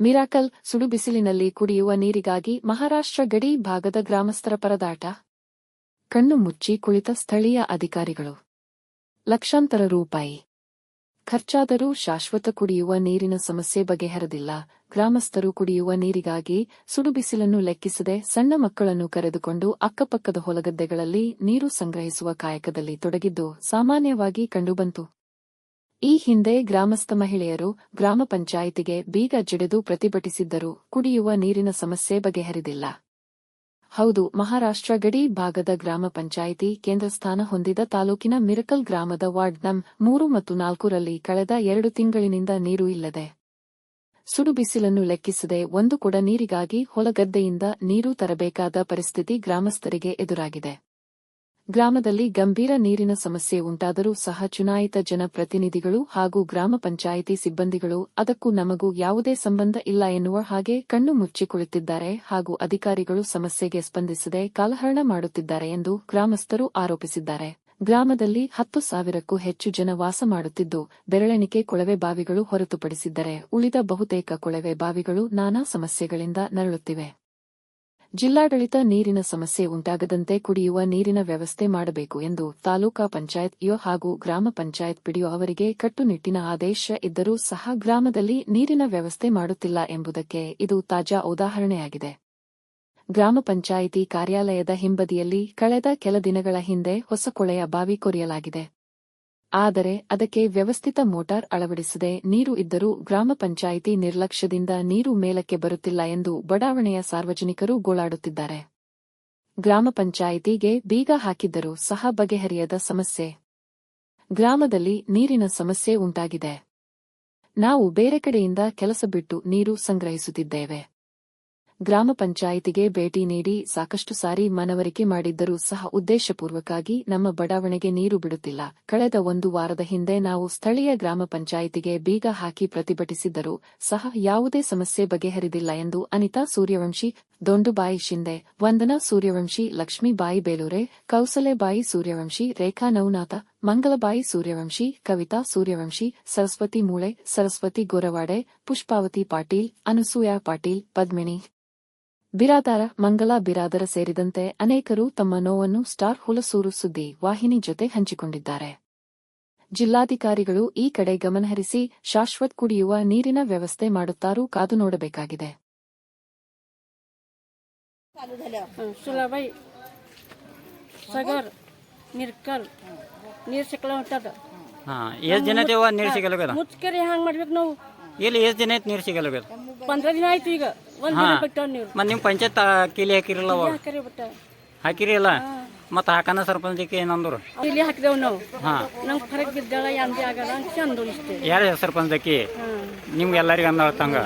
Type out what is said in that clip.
Miracle ಸುಡು ಬಿಸಿಲಿನಲ್ಲಿ ಕುಡಿಯುವ ನೀರಿಗಾಗಿ ಮಹಾರಾಷ್ಟ್ರ ಗಡಿ ಭಾಗದ ಗ್ರಾಮಸ್ಥರ ಪರದಾಟ. ಕಣ್ಣು ಮುಚ್ಚಿ ಕುಳಿತ ಸ್ಥಳೀಯ ಅಧಿಕಾರಿಗಳು. ಲಕ್ಷಾಂತರ ರೂಪಾಯಿ. ಖರ್ಚಾದರೂ ಶಾಶ್ವತ ಕುಡಿಯುವ ನೀರಿನ ಸಮಸ್ಯೆ ಬಗೆಹರದಿಲ್ಲ. ಗ್ರಾಮಸ್ಥರು ಕುಡಿಯುವ ನೀರಿಗಾಗಿ ಸುಡುಬಿಸಿಲನ್ನು ಲೆಕ್ಕಿಸದೆ ಸಣ್ಣ ಮಕ್ಕಳನ್ನು ಕರೆದುಕೊಂಡು ಅಕ್ಕಪಕ್ಕದ ಹೊಲಗದ್ದೆಗಳಲ್ಲಿ ನೀರು ಸಂಗ್ರಹಿಸುವ ಕಾಯಕದಲ್ಲಿ ತೊಡಗಿದ್ದು ಸಾಮಾನ್ಯವಾಗಿ ಕಂಡುಬಂತು. ಈ ಹಿಂದೆ ಗ್ರಾಮಸ್ಥ ಮಹಿಳೆಯರು ಗ್ರಾಮ ಪಂಚಾಯಿತಿಗೆ ಬೀಗ ಜಡಿದು ಪ್ರತಿಭಟಿಸಿದ್ದರೂ, ಕುಡಿಯುವ ನೀರಿನ ಸಮಸ್ಯೆ ಬಗೆಹರಿದಿಲ್ಲ. ಹೌದು, ಮಹಾರಾಷ್ಟ್ರ ಗಡಿ ಭಾಗದ ಗ್ರಾಮ ಪಂಚಾಯಿತಿ ಕೇಂದ್ರ ಸ್ಥಾನ ಹೊಂದಿದ ತಾಲೂಕಿನ ಮಿರಕಲ್ ಗ್ರಾಮದ ವಾರ್ಡ್ ನಂ. ಮೂರು ಮತ್ತು ನಾಲ್ಕರಲ್ಲಿ ಕಳೆದ ಎರಡು ತಿಂಗಳಿನಿಂದ ನೀರು ಇಲ್ಲದೆ ಸುಡು ಬಿಸಿಲನ್ನು ಲೆಕ್ಕಿಸದೆ ಒಂದು ಕೊಡ ನೀರಿಗಾಗಿ ಹೊಲಗದ್ದೆಯಿಂದ ನೀರು ತರಬೇಕಾದ ಪರಿಸ್ಥಿತಿ ಗ್ರಾಮಸ್ಥರಿಗೆ ಎದುರಾಗಿದೆ. ಗ್ರಾಮದಲ್ಲಿ ಗಂಭೀರ ನೀರಿನ ಸಮಸ್ಯೆ ಉಂಟಾದರೂ ಸಹ ಚುನಾಯಿತ ಜನಪ್ರತಿನಿಧಿಗಳು ಹಾಗೂ ಗ್ರಾಮ ಪಂಚಾಯಿತಿ ಸಿಬ್ಬಂದಿಗಳು ಅದಕ್ಕೂ ನಮಗೂ ಯಾವುದೇ ಸಂಬಂಧ ಇಲ್ಲ ಎನ್ನುವ ಹಾಗೆ ಕಣ್ಣು ಮುಚ್ಚಿಕೊಳ್ಳುತ್ತಿದ್ದಾರೆ ಹಾಗೂ ಅಧಿಕಾರಿಗಳು ಸಮಸ್ಯೆಗೆ ಸ್ಪಂದಿಸದೆ ಕಾಲಹರಣ ಮಾಡುತ್ತಿದ್ದಾರೆ ಎಂದು ಗ್ರಾಮಸ್ಥರು ಆರೋಪಿಸಿದ್ದಾರೆ. ಗ್ರಾಮದಲ್ಲಿ ಹತ್ತು ಸಾವಿರಕ್ಕೂ ಹೆಚ್ಚು ಜನ ವಾಸ ಮಾಡುತ್ತಿದ್ದು, ಬೆರಳೆಣಿಕೆ ಕೊಳವೆ ಬಾವಿಗಳು ಹೊರತುಪಡಿಸಿದ್ದರೆ ಉಳಿದ ಬಹುತೇಕ ಕೊಳವೆ ಬಾವಿಗಳು ನಾನಾ ಸಮಸ್ಯೆಗಳಿಂದ ನರಳುತ್ತಿವೆ. ಜಿಲ್ಲಾಡಳಿತ ನೀರಿನ ಸಮಸ್ಯೆ ಉಂಟಾಗದಂತೆ ಕುಡಿಯುವ ನೀರಿನ ವ್ಯವಸ್ಥೆ ಮಾಡಬೇಕು ಎಂದು ತಾಲೂಕಾ ಪಂಚಾಯತ್ ಇಒ ಹಾಗೂ ಗ್ರಾಮ ಪಂಚಾಯತ್ ಪಿಡಿಒ ಅವರಿಗೆ ಕಟ್ಟುನಿಟ್ಟಿನ ಆದೇಶ ಇದ್ದರೂ ಸಹ ಗ್ರಾಮದಲ್ಲಿ ನೀರಿನ ವ್ಯವಸ್ಥೆ ಮಾಡುತ್ತಿಲ್ಲ ಎಂಬುದಕ್ಕೆ ಇದು ತಾಜಾ ಉದಾಹರಣೆಯಾಗಿದೆ. ಗ್ರಾಮ ಪಂಚಾಯಿತಿ ಕಾರ್ಯಾಲಯದ ಹಿಂಬದಿಯಲ್ಲಿ ಕಳೆದ ಕೆಲ ದಿನಗಳ ಹಿಂದೆ ಹೊಸ ಕೊಳೆಯ ಬಾವಿ ಕೊರೆಯಲಾಗಿದೆ. ಆದರೆ ಅದಕ್ಕೆ ವ್ಯವಸ್ಥಿತ ಮೋಟಾರ್ ಅಳವಡಿಸದೆ ನೀರು ಇದ್ದರೂ ಗ್ರಾಮ ಪಂಚಾಯಿತಿ ನಿರ್ಲಕ್ಷ್ಯದಿಂದ ನೀರು ಮೇಲಕ್ಕೆ ಬರುತ್ತಿಲ್ಲ ಎಂದು ಬಡಾವಣೆಯ ಸಾರ್ವಜನಿಕರು ಗೋಳಾಡುತ್ತಿದ್ದಾರೆ. ಗ್ರಾಮ ಪಂಚಾಯಿತಿಗೆ ಬೀಗ ಹಾಕಿದ್ದರೂ ಸಹ ಬಗೆಹರಿಯದ ಸಮಸ್ಯೆ. ಗ್ರಾಮದಲ್ಲಿ ನೀರಿನ ಸಮಸ್ಯೆ ಉಂಟಾಗಿದೆ. ನಾವು ಬೇರೆ ಕಡೆಯಿಂದ ಕೆಲಸ ಬಿಟ್ಟು ನೀರು ಸಂಗ್ರಹಿಸುತ್ತಿದ್ದೇವೆ. ಗ್ರಾಮ ಪಂಚಾಯಿತಿಗೆ ಭೇಟಿ ನೀಡಿ ಸಾಕಷ್ಟು ಸಾರಿ ಮನವರಿಕೆ ಮಾಡಿದ್ದರೂ ಸಹ ಉದ್ದೇಶಪೂರ್ವಕವಾಗಿ ನಮ್ಮ ಬಡಾವಣೆಗೆ ನೀರು ಬಿಡುತ್ತಿಲ್ಲ. ಕಳೆದ ಒಂದು ವಾರದ ಹಿಂದೆ ನಾವು ಸ್ಥಳೀಯ ಗ್ರಾಮ ಪಂಚಾಯಿತಿಗೆ ಬೀಗ ಹಾಕಿ ಪ್ರತಿಭಟಿಸಿದ್ದರೂ ಸಹ ಯಾವುದೇ ಸಮಸ್ಯೆ ಬಗೆಹರಿದಿಲ್ಲ ಎಂದು ಅನಿತಾ ಸೂರ್ಯವಂಶಿ, ದೊಂಡುಬಾಯಿ ಶಿಂದೆ, ವಂದನಾ ಸೂರ್ಯವಂಶಿ, ಲಕ್ಷ್ಮೀಬಾಯಿ ಬೇಲೂರೆ, ಕೌಸಲೆಬಾಯಿ ಸೂರ್ಯವಂಶಿ, ರೇಖಾ ನೌನಾಥ ಮಂಗಲಬಾಯಿ ಸೂರ್ಯವಂಶಿ, ಕವಿತಾ ಸೂರ್ಯವಂಶಿ, ಸರಸ್ವತಿ ಮೂಳೆ, ಸರಸ್ವತಿ ಗೊರವಾಡೆ, ಪುಷ್ಪಾವತಿ ಪಾಟೀಲ್, ಅನಸೂಯ ಪಾಟೀಲ್, ಪದ್ಮಿನಿ. ಬಿರಾದಾರ ಮಂಗಲಾ ಬಿರಾದರ ಸೇರಿದಂತೆ ಅನೇಕರು ತಮ್ಮ ನೋವನ್ನು ಸ್ಟಾರ್ ಹುಲಸೂರು ಸುದ್ದಿ ವಾಹಿನಿ ಜೊತೆ ಹಂಚಿಕೊಂಡಿದ್ದಾರೆ. ಜಿಲ್ಲಾಧಿಕಾರಿಗಳು ಈ ಕಡೆ ಗಮನಹರಿಸಿ ಶಾಶ್ವತ್ ಕುಡಿಯುವ ನೀರಿನ ವ್ಯವಸ್ಥೆ ಮಾಡುತ್ತಾರೂ ಕಾದು ನೋಡಬೇಕಾಗಿದೆ. ಹಾ ನೀರು ಜನ ನೀರು ಸಿಗಲ್ಲ ಮುಚ್ಕರಿ ಹ್ಯಾಂಗ ಮಾಡ್ಬೇಕು ನಾವು? ಇಲ್ಲಿ ಎಷ್ಟು ದಿನ ಆಯ್ತು ನೀರು ಸಿಗಲ್ಲ ಪಂದ್ರ ದಿನ ಆಯ್ತು ಈಗ. ಒಂದ್ ದಿನ ನೀರು ಮತ್ತು ನಿಮ್ಮ ಪಂಚಾಯತ್ ಕೀಲಿ ಹಾಕಿರಲ್ಲ ಅವ ಹಾಕರಿ ಬಿಟ್ಟ ಹಾಕಿರಿ ಅಲ್ಲ ಮತ್ತೆ ಹಾಕನ ಸರ್ಪಂಚಕ್ಕೆ ಏನಂದ್ರು? ಇಲ್ಲಿ ಹಾಕಿದೆವು ನಾವು. ಹಾಂ. ನಮ್ಗೆ ಫರಕ್ ಬಿದ್ದಾಳ ಯಾಂದಿ ಆಗಲ್ಲ ಅಂತ ಚಂದ ಇಷ್ಟೇ ಯಾರು ಸರ್ಪಂಚಕ್ಕೆ ನಿಮ್ಗೆ ಎಲ್ಲರಿಗೆ ಅಂದ ತಂಗ.